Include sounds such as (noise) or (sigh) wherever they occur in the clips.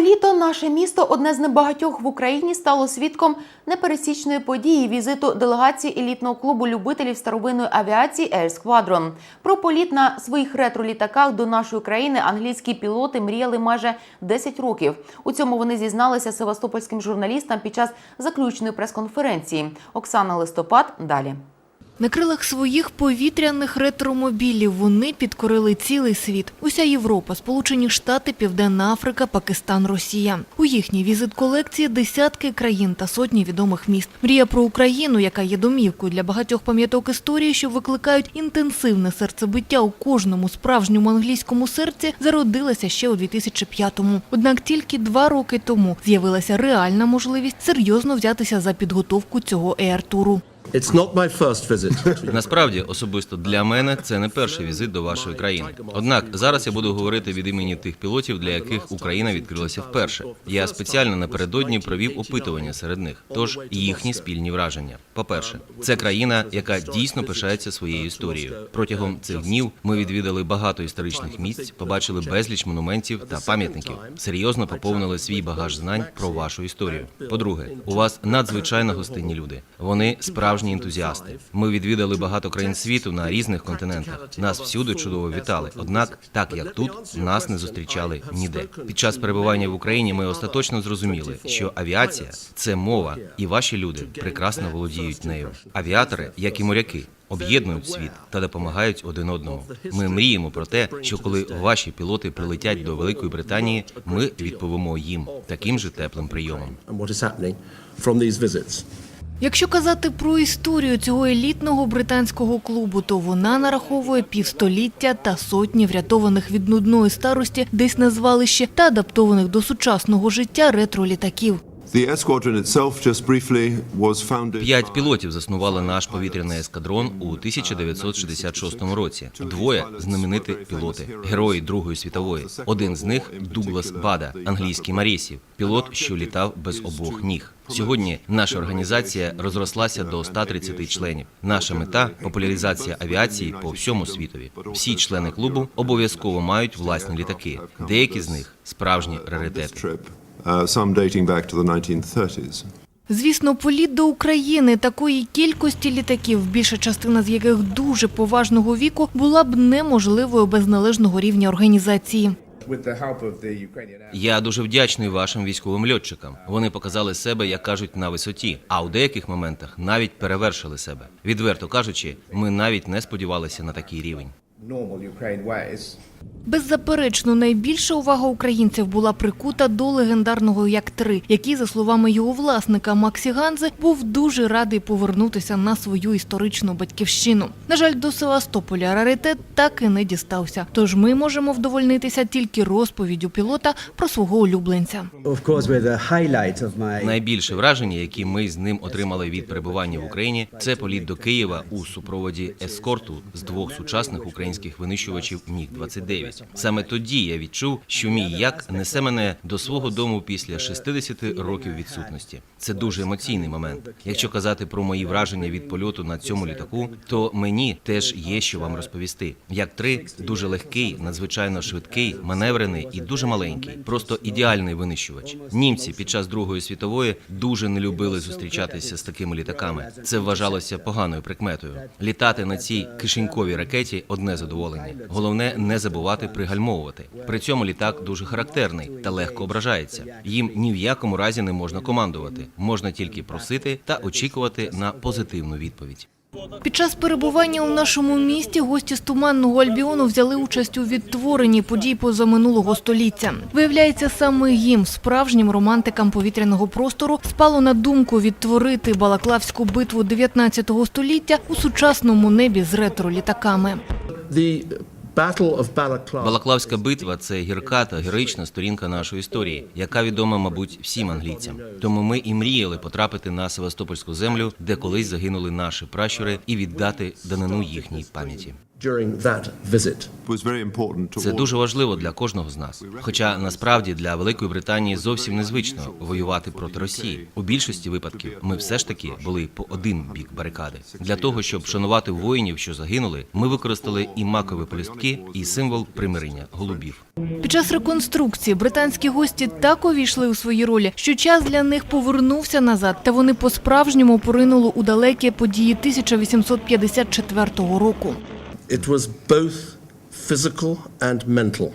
Літа наше місто, одне з небагатьох в Україні, стало свідком непересічної події візиту делегації елітного клубу любителів старовинної авіації Air Squadron. Про політ на своїх ретро-літаках до нашої країни англійські пілоти мріяли майже 10 років. У цьому вони зізналися севастопольським журналістам під час заключної прес-конференції. Оксана Листопад далі. На крилах своїх повітряних ретромобілів вони підкорили цілий світ. Уся Європа, Сполучені Штати, Південна Африка, Пакистан, Росія. У їхній візит колекції десятки країн та сотні відомих міст. Мрія про Україну, яка є домівкою для багатьох пам'яток історії, що викликають інтенсивне серцебиття у кожному справжньому англійському серці, зародилася ще у 2005-му. Однак тільки два роки тому з'явилася реальна можливість серйозно взятися за підготовку цього еар-туру. It's not my first visit. (laughs) Насправді, особисто для мене це не перший візит до вашої країни. Однак зараз я буду говорити від імені тих пілотів, для яких Україна відкрилася вперше. Я спеціально напередодні провів опитування серед них. Тож їхні спільні враження. По-перше, це країна, яка дійсно пишається своєю історією. Протягом цих днів ми відвідали багато історичних місць, побачили безліч монументів та пам'ятників. Серйозно поповнили свій багаж знань про вашу історію. По-друге, у вас надзвичайно гостинні люди. Вони справжні ентузіасти. Ми відвідали багато країн світу на різних континентах. Нас всюди чудово вітали. Однак, так як тут, нас не зустрічали ніде. Під час перебування в Україні ми остаточно зрозуміли, що авіація це мова, і ваші люди прекрасно володіють нею. Авіатори, як і моряки. Об'єднують світ та допомагають один одному. Ми мріємо про те, що коли ваші пілоти прилетять до Великої Британії, ми відповімо їм таким же теплим прийомом. Якщо казати про історію цього елітного британського клубу, то вона нараховує півстоліття та сотні врятованих від нудної старості десь на звалищі та адаптованих до сучасного життя ретро-літаків. The П'ять пілотів заснували наш повітряний ескадрон у 1966 році. Двоє знамениті пілоти, герої Другої світової. Один з них Дуглас Бада, англійський Марісів, пілот, що літав без обох ніг. Сьогодні наша організація розрослася до 130 членів. Наша мета популяризація авіації по всьому світові. Всі члени клубу обов'язково мають власні літаки. Деякі з них справжні раритети. Uh, some dating back to the 1930s. Звісно, політ до України такої кількості літаків, більша частина з яких дуже поважного віку, була б неможливою без належного рівня організації. Я дуже вдячний вашим військовим льотчикам. Вони показали себе, як кажуть, на висоті, а у деяких моментах навіть перевершили себе. Відверто кажучи, ми навіть не сподівалися на такий рівень. Беззаперечно, найбільша увага українців була прикута до легендарного Як-3, який, за словами його власника Максі Ганзи, був дуже радий повернутися на свою історичну батьківщину. На жаль, до Севастополя раритет так і не дістався. Тож ми можемо вдовольнитися тільки розповіддю пілота про свого улюбленця. Of course, we're the highlight of my Найбільше враження, які ми з ним отримали від перебування в Україні, це політ до Києва у супроводі ескорту з двох сучасних українських винищувачів Міг 29 Саме тоді я відчув, що мій як несе мене до свого дому після 60 років відсутності. Це дуже емоційний момент. Якщо казати про мої враження від польоту на цьому літаку, то мені теж є що вам розповісти. Як 3 дуже легкий, надзвичайно швидкий, маневрений і дуже маленький, просто ідеальний винищувач. Німці під час Другої світової дуже не любили зустрічатися з такими літаками. Це вважалося поганою прикметою. Літати на цій кишеньковій ракеті одне задоволення. Головне не забувати пригальмовувати. При цьому літак дуже характерний та легко ображається. Їм ні в якому разі не можна командувати. Можна тільки просити та очікувати на позитивну відповідь. Під час перебування у нашому місті гості з туманного Альбіону взяли участь у відтворенні подій позаминулого століття. Виявляється, саме їм, справжнім романтикам повітряного простору, спало на думку відтворити Балаклавську битву 19 століття у сучасному небі з ретро-літаками. Балаклавська битва це гірка та героїчна сторінка нашої історії, яка відома, мабуть, всім англійцям. Тому ми і мріяли потрапити на Севастопольську землю, де колись загинули наші пращури, і віддати данину їхній пам'яті. During that visit. It was very important to Це дуже важливо для кожного з нас. Хоча насправді для Великої Британії зовсім незвично воювати проти Росії. У більшості випадків ми все ж таки були по один бік барикади. Для того щоб шанувати воїнів, що загинули, ми використали і макові полістки, і символ примирення голубів. Під Під час реконструкції британські гості так увійшли у свої ролі, що час для них повернувся назад, та вони по-справжньому поринули у далекі події 1854 року. It was both physical and mental.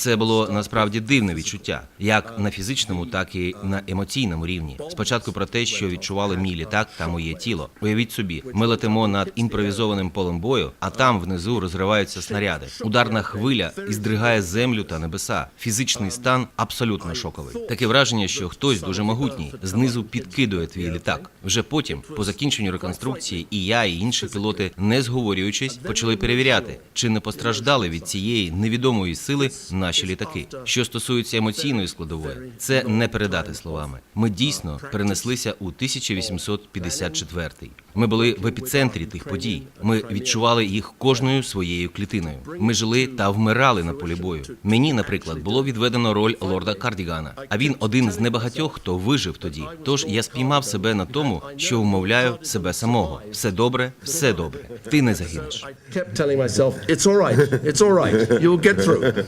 Це було насправді дивне відчуття, як на фізичному, так і на емоційному рівні. Спочатку про те, що відчували мій літак та моє тіло. Уявіть собі, ми летимо над імпровізованим полем бою, а там внизу розриваються снаряди. Ударна хвиля і здригає землю та небеса. Фізичний стан абсолютно шоковий. Таке враження, що хтось дуже могутній знизу підкидує твій літак. Вже потім, по закінченню реконструкції, і я, і інші пілоти, не зговорюючись, почали перевіряти, чи не постраждали від цієї невідомої сили наші літаки. Що стосується емоційної складової, це не передати словами. Ми дійсно перенеслися у 1854. Ми були в епіцентрі тих подій. Ми відчували їх кожною своєю клітиною. Ми жили та вмирали на полі бою. Мені, наприклад, було відведено роль лорда Кардігана. А він один з небагатьох, хто вижив тоді. Тож я спіймав себе на тому, що вмовляю себе самого. Все добре, все добре. Ти не загинеш. You'll get through.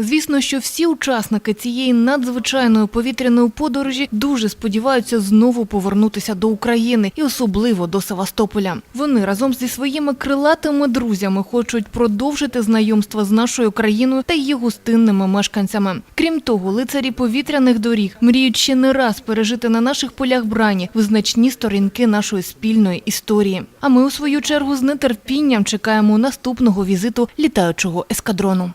Звісно, що всі учасники цієї надзвичайної повітряної подорожі дуже сподіваються знову повернутися до України і особливо до Севастополя. Вони разом зі своїми крилатими друзями хочуть продовжити знайомство з нашою країною та її гостинними мешканцями. Крім того, лицарі повітряних доріг мріють ще не раз пережити на наших полях брані визначні сторінки нашої спільної історії. А ми у свою чергу з нетерпінням чекаємо наступного візиту літаючого ескадрону.